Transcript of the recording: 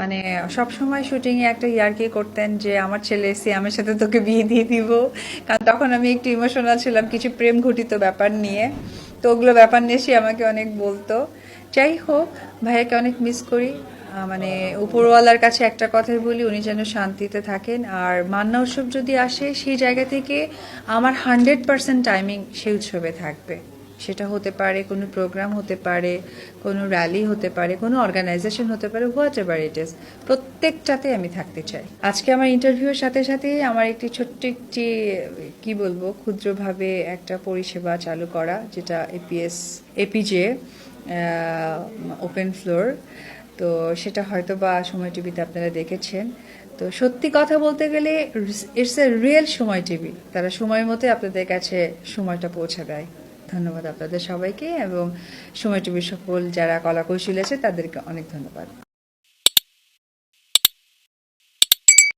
মানে সব সময় শুটিংয়ে একটা ইয়ার্কি করতেন যে, আমার ছেলে সিয়ামের সাথে তোকে বিয়ে দিয়ে দিব। কারণ তখন আমি একটু ইমোশনাল ছিলাম কিছু প্রেম ঘটিত ব্যাপার নিয়ে। তো ওগুলো ব্যাপার নিয়ে সে আমাকে অনেক বলতো। যাই হোক, ভাইয়াকে অনেক মিস করি। মানে উপরওয়ালার কাছে একটা কথাই বলি, উনি যেন শান্তিতে থাকেন। আর মান্না উৎসব যদি আসে, সেই জায়গা থেকে আমার হান্ড্রেড পার্সেন্ট টাইমিং সেই উৎসবে থাকবে। সেটা হতে পারে, কোনো প্রোগ্রাম হতে পারে, কোনো র্যালি হতে পারে, কোনো অর্গানাইজেশন হতে পারে হোয়াট এভার ইট ইস প্রত্যেকটাতে আমি থাকতে চাই। আজকে আমার ইন্টারভিউর সাথে সাথে আমার একটি ছোট্ট একটি, কি বলব, ক্ষুদ্রভাবে একটা পরিষেবা চালু করা, যেটা এপিএস এপিজে ওপেন ফ্লোর তো সেটা হয়তো বা সময় টিভিতে আপনারা দেখেছেন। তো সত্যি কথা বলতে গেলে it's a real Somoy TV. তারা সময় মতো আপনাদের কাছে সময়টা পৌঁছে দেয়। ধন্যবাদ আপনাদের সবাইকে এবং সময় টিভির সকল যারা কলা কলাকৌশলী আছে তাদেরকে অনেক ধন্যবাদ।